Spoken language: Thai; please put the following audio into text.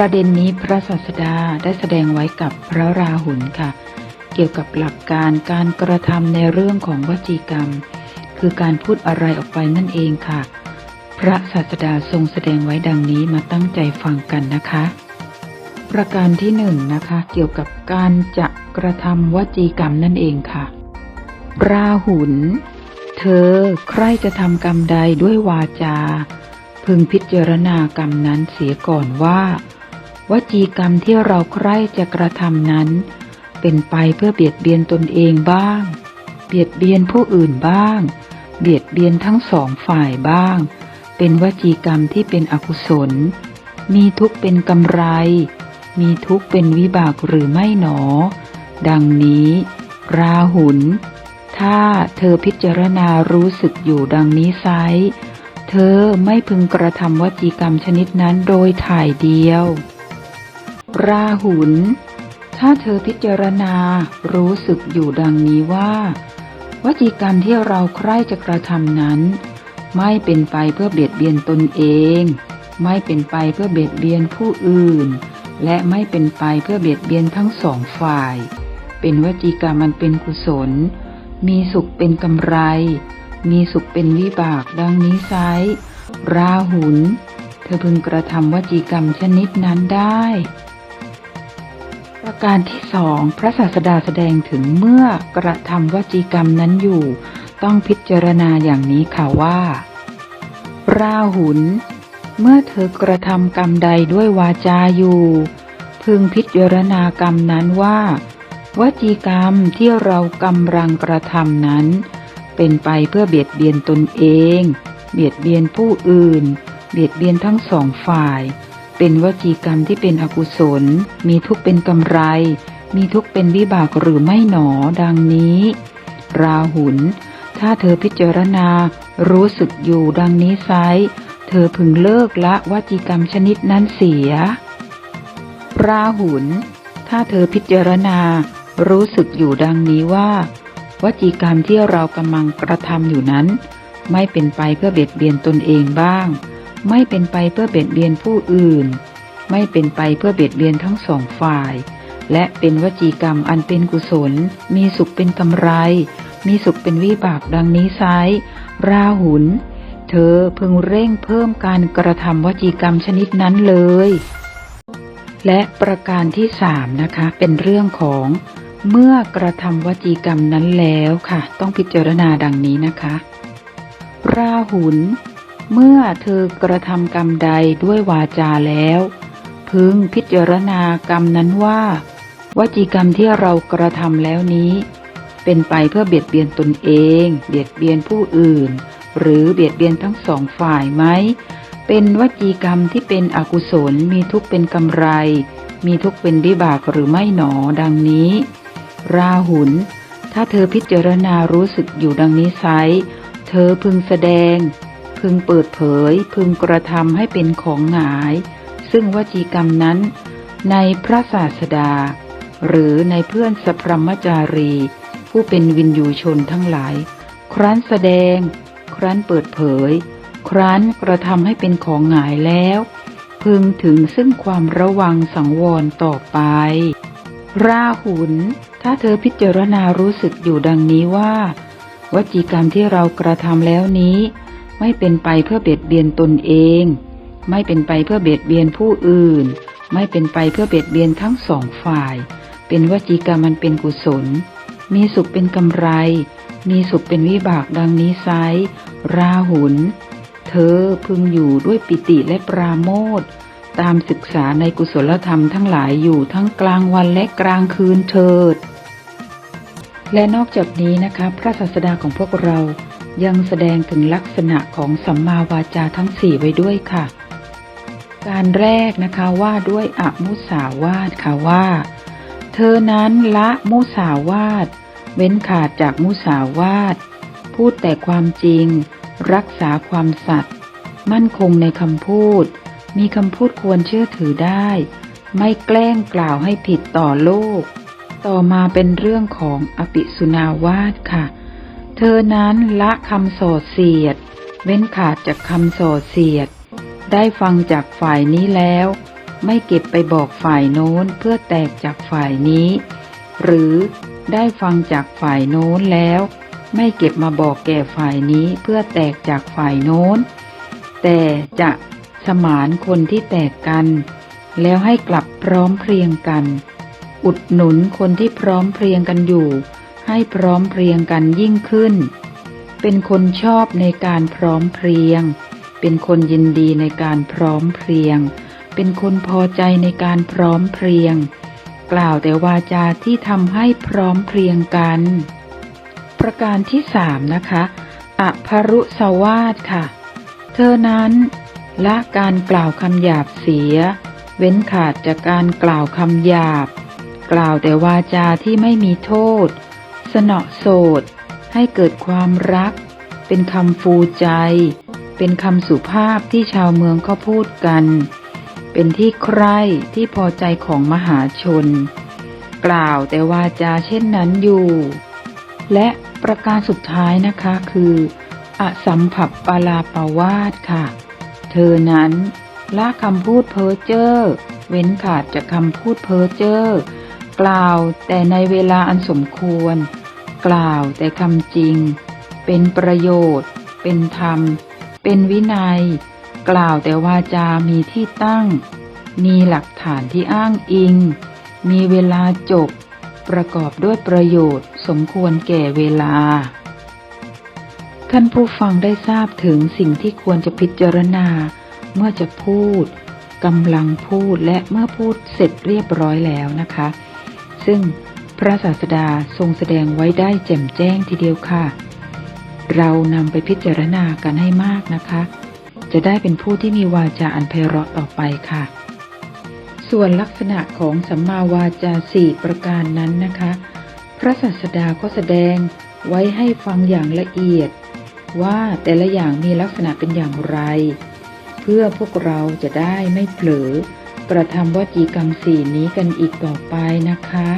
ประเด็นนี้พระศาสดาได้แสดงไว้กับพระราหุลค่ะ เกี่ยวกับหลักการการกระทำในเรื่องของวจีกรรม คือการพูดอะไรออกไปนั่นเองค่ะ พระศาสดาทรงแสดงไว้ดังนี้มาตั้งใจฟังกันนะคะ ประการที่หนึ่งนะคะ เกี่ยวกับการจะกระทำวจีกรรมนั่นเองค่ะ ราหุลเธอใครจะทำกรรมใดด้วยวาจา พึงพิจารณากรรมนั้นเสียก่อนว่า วจีกรรมที่เราใคร่จะกระทำนั้น เป็นไปเพื่อเบียดเบียนตนเองบ้าง เบียดเบียนผู้อื่นบ้าง เบียดเบียนทั้งสองฝ่ายบ้าง เป็นวจีกรรมที่เป็นอกุศล มีทุกเป็นกำไร มีทุกเป็นวิบากหรือไม่หนอ ดังนี้ ราหุลถ้าเธอพิจารณารู้สึกอยู่ดังนี้ไซเธอไม่พึงกระทำวจีกรรมชนิดนั้นโดยถ่ายเดียว ราหุล ถ้าเธอพิจารณารู้สึกอยู่ดังนี้ว่า วจีกรรมที่เราใคร่จะกระทำนั้น ไม่เป็นไปเพื่อเบียดเบียนตนเอง ไม่เป็นไปเพื่อเบียดเบียนผู้อื่น และไม่เป็นไปเพื่อเบียดเบียนทั้งสองฝ่าย เป็นวจีกรรมมันเป็นกุศล มีสุขเป็นกำไร มีสุขเป็นวิบากดังนี้ไซร้ราหุลเธอพึงกระทำวจีกรรมชนิดนั้นได้ การที่สองพระศาสดาแสดงถึงเมื่อกระทำวจีกรรมนั้นอยู่ ต้องพิจารณาอย่างนี้ค่ะว่า ราหุลเมื่อเธอกระทำกรรมใดด้วยวาจาอยู่ พึงพิจารณากรรมนั้นว่าวจีกรรมที่เรากำลังกระทำนั้น เป็นไปเพื่อเบียดเบียนตนเอง เบียดเบียนผู้อื่น เบียดเบียนทั้งสองฝ่าย เป็นวจีกรรมที่เป็นอกุศล มีทุกเป็นกำไร มีทุกเป็นวิบากหรือไม่หนอดังนี้ ราหุลถ้าเธอพิจารณา รู้สึกอยู่ดังนี้ไซเธอพึงเลิกละวจีกรรมชนิดนั้นเสีย ราหุลถ้าเธอพิจารณา รู้สึกอยู่ดังนี้ว่า วจีกรรมที่เรากำลังกระทำอยู่นั้น ไม่เป็นไปเพื่อเบียดเบียนตนเองบ้าง ไม่เป็นไปเพื่อเบียดเบียนผู้อื่น ไม่เป็นไปเพื่อเบียดเบียนทั้งสองฝ่าย และเป็นวจีกรรมอันเป็นกุศล มีสุขเป็นกำไร มีสุขเป็นวิบากดังนี้ไซร้ราหุลเธอพึงเร่งเพิ่มการกระทำวจีกรรมชนิดนั้นเลย และประการที่สามนะคะ เป็นเรื่องของเมื่อกระทำวจีกรรมนั้นแล้วค่ะ ต้องพิจารณาดังนี้นะคะ ราหุล เมื่อเธอกระทำกรรมใดด้วยวาจาแล้ว พึงพิจารณากรรมนั้นว่า วจีกรรมที่เรากระทำแล้วนี้ เป็นไปเพื่อเบียดเบียนตนเอง เบียดเบียนผู้อื่น หรือเบียดเบียนทั้งสองฝ่ายไหมเป็นวจีกรรมที่เป็นอกุศลมีทุกเป็นกำไร มีทุกเป็นวิบากหรือไม่หนอดังนี้ ราหุลถ้าเธอพิจารณารู้สึกอยู่ดังนี้ไซเธอพึงแสดง พึงเปิดเผย พึงกระทำให้เป็นของหงาย ซึ่งวจีกรรมนั้น ในพระศาสดา หรือในเพื่อนสพรมจารี ผู้เป็นวินยูชนทั้งหลาย ครั้นแสดง ครั้นเปิดเผย ครั้นกระทำให้เป็นของหงายแล้ว พึงถึงซึ่งความระวังสังวรต่อไป ราหุลถ้าเธอพิจารณารู้สึกอยู่ดังนี้ว่า วจีกรรมที่เรากระทำแล้วนี้ ไม่เป็นไปเพื่อเบียดเบียนตนเอง ไม่เป็นไปเพื่อเบียดเบียนผู้อื่น ไม่เป็นไปเพื่อเบียดเบียนทั้งสองฝ่าย เป็นวจีกรรมมันเป็นกุศล มีสุขเป็นกำไร มีสุขเป็นวิบากดังนี้ไซร้าหุลเธอพึงอยู่ด้วยปิติและปราโมทตามศึกษาในกุศลธรรมทั้งหลายอยู่ทั้งกลางวันและกลางคืนเถิด และนอกจากนี้นะคะ พระศาสดาของพวกเรา ยังแสดงถึงลักษณะของสัมมาวาจาทั้งสี่ไว้ด้วยค่ะ การแรกนะคะว่าด้วยอมุสาวาทค่ะว่า เธอนั้นละมุสาวาท เว้นขาดจากมุสาวาท พูดแต่ความจริง รักษาความสัตย์มั่นคงในคำพูด มีคำพูดควรเชื่อถือได้ ไม่แกล้งกล่าวให้ผิดต่อโลก ต่อมาเป็นเรื่องของอภิสุนาวาทค่ะ เธอนั้นละคำโสเสียด เว้นขาดจากคำโสเสียด ได้ฟังจากฝ่ายนี้แล้ว ไม่เก็บไปบอกฝ่ายโน้นเพื่อแตกจากฝ่ายนี้ หรือได้ฟังจากฝ่ายโน้นแล้ว ไม่เก็บมาบอกแก่ฝ่ายนี้เพื่อแตกจากฝ่ายโน้น แต่จะสมานคนที่แตกกัน แล้วให้กลับพร้อมเพรียงกัน อุดหนุนคนที่พร้อมเพรียงกันอยู่ ให้พร้อมเพรียงกันยิ่งขึ้น เป็นคนชอบในการพร้อมเพรียง เป็นคนยินดีในการพร้อมเพรียง เป็นคนพอใจในการพร้อมเพรียง กล่าวแต่วาจาที่ทำให้พร้อมเพรียงกัน ประการที่สามนะคะอภรุสวาสค่ะ เธอนั้นละการกล่าวคำหยาบเสีย เว้นขาดจากการกล่าวคำหยาบ กล่าวแต่วาจาที่ไม่มีโทษ สนอโสด ให้เกิดความรัก เป็นคำฟูใจ เป็นคำสุภาพที่ชาวเมืองเขาพูดกัน เป็นที่ใคร่ที่พอใจของมหาชน กล่าวแต่วาจาเช่นนั้นอยู่ และประการสุดท้ายนะคะคืออสัมผัสปาลาปาวาสค่ะ เธอนั้นละคำพูดเพ้อเจ้อเว้นขาดจากคำพูดเพ้อเจ้อกล่าวแต่ในเวลาอันสมควร กล่าวแต่คำจริง เป็นประโยชน์ เป็นธรรม เป็นวินัย กล่าวแต่วาจามีที่ตั้ง มีหลักฐานที่อ้างอิง มีเวลาจบ ประกอบด้วยประโยชน์สมควรแก่เวลา ท่านผู้ฟังได้ทราบถึงสิ่งที่ควรจะพิจารณา เมื่อจะพูดกำลังพูดและเมื่อพูดเสร็จเรียบร้อยแล้วนะคะ ซึ่ง พระศาสดาทรงแสดงไว้ได้แจ่มแจ้งทีเดียวค่ะ เรานำไปพิจารณากันให้มากนะคะ จะได้เป็นผู้ที่มีวาจาอันไพเราะต่อไปค่ะ ส่วนลักษณะของสัมมาวาจาสี่ประการนั้นนะคะ พระศาสดาก็แสดงไว้ให้ฟังอย่างละเอียด ว่าแต่ละอย่างมีลักษณะเป็นอย่างไร เพื่อพวกเราจะได้ไม่เผลอกระทำวจีกรรมสี่นี้กันอีกต่อไปนะคะ